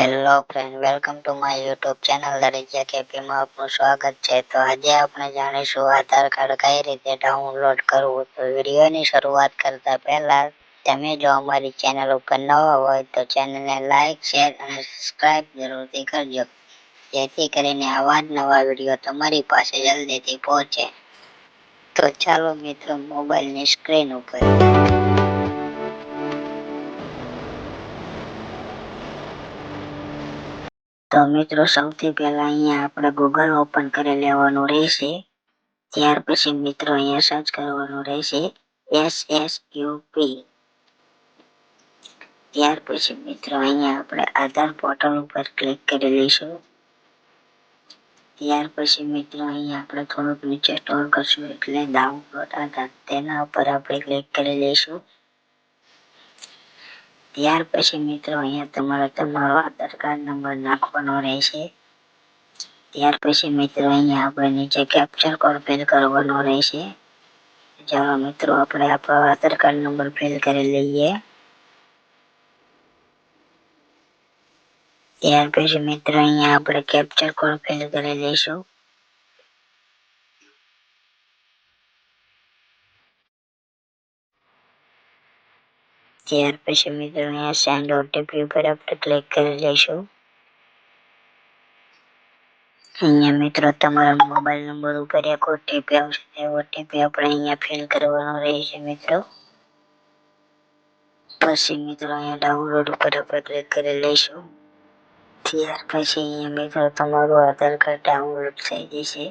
Hello friend welcome to my YouTube channel દરેક કેપીમાં આપનું સ્વાગત છે. તો આજે આપણે જાણીશું આધાર કાર્ડ કઈ રીતે ડાઉનલોડ કરવું. તો વિડીયોની શરૂઆત કરતા પહેલા તમે જો અમારી ચેનલ ઉપર નવા હોય તો ચેનલને લાઇક શેર અને સબસ્ક્રાઇબ જરૂરથી કરજો. જેથી કરીને આવા જ નવા વીડિયો તમારી પાસે જલ્દીથી પહોંચે. તો ચાલો મિત્રો, મોબાઈલની સ્ક્રીન ઉપર. તો મિત્રો સૌથી પહેલા અહીંયા આપણે ગૂગલ ઓપન કરી લેવાનું રહેશે. ત્યાર પછી મિત્રો અહીંયા સર્ચ કરવાનું રહેશે. એસ એસ યુપી ત્યાર પછી મિત્રો અહીંયા આપણે આધાર પોર્ટલ ઉપર ક્લિક કરી લઈશું. ત્યાર પછી મિત્રો અહીંયા આપણે થોડુંક નીચે સ્ટોર કરશું એટલે ડાઉનલોડ આધાર. તેના ઉપર આપણે ક્લિક કરી લઈશું. ત્યાર પછી મિત્રો અહીંયા તમારે તમારો આધાર કાર્ડ નંબર નાખવાનો રહેશે. ત્યાર પછી મિત્રો અહીંયા આપણે નીચે કેપ્ચર કોડ ફિલ કરવાનો રહેશે. ચાલો મિત્રો, આપણે આપણો આધાર કાર્ડ નંબર ફિલ કરી લઈએ. ત્યાર પછી મિત્રો અહીંયા આપણે કેપ્ચર કોડ ફિલ કરી લઈશું. ત્યાર પછી મિત્રો અહીંયા સેન્ડ ઓટીપી ઉપર આપણે ક્લિક કરી લઈશું. અહીંયા મિત્રો તમારા મોબાઈલ નંબર ઉપર એક ઓટીપી આવશે. તે ઓટીપી આપણે અહીંયા ફિલ કરવાનો રહેશે મિત્રો. પછી મિત્રો અહીંયા ડાઉનલોડ ઉપર આપણે ક્લિક કરી લઈશું. ત્યાર પછી અહીંયા મિત્રો તમારું આધાર કાર્ડ ડાઉનલોડ થઈ જશે.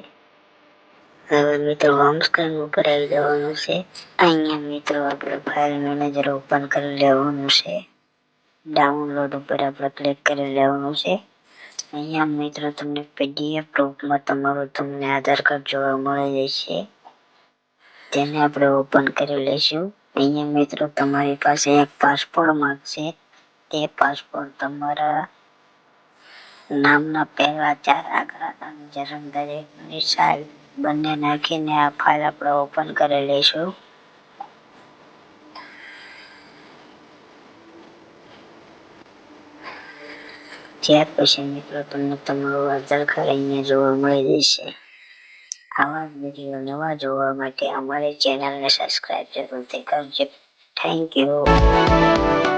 હવે મિત્રો હોમ સ્ક્રીન ઉપર આવી જવાનું છે અહીંયા મિત્રો આપણે ફાઇલ મેનેજર ઓપન કરી લેવાનું છે. ડાઉનલોડ ઉપર આપણે ક્લિક કરી લેવાનું છે. અહીંયા મિત્રો તમને પીડીએફ રૂપમાં તમારું તમને આધાર કાર્ડ જોવા મળી જશે તેને આપણે ઓપન કરી લઈશું. અહીંયા મિત્રો તમારી પાસે એક પાસપોર્ટ માગશે તે પાસપોર્ટ તમારા નામના પહેલા ચાર આંકડા અને જન્મ તારીખની સાલ બંને નાખીને આ ફાઇલ આપણે ઓપન કરી લઈશું. ત્યાર પછી મિત્રો તમને તમારું કાર્ડ અહીંયા જોવા મળી જશે આવા વીડિયો નવા જોવા માટે અમારી ચેનલને સબસ્ક્રાઇબ જરૂરથી કરજો. Thank you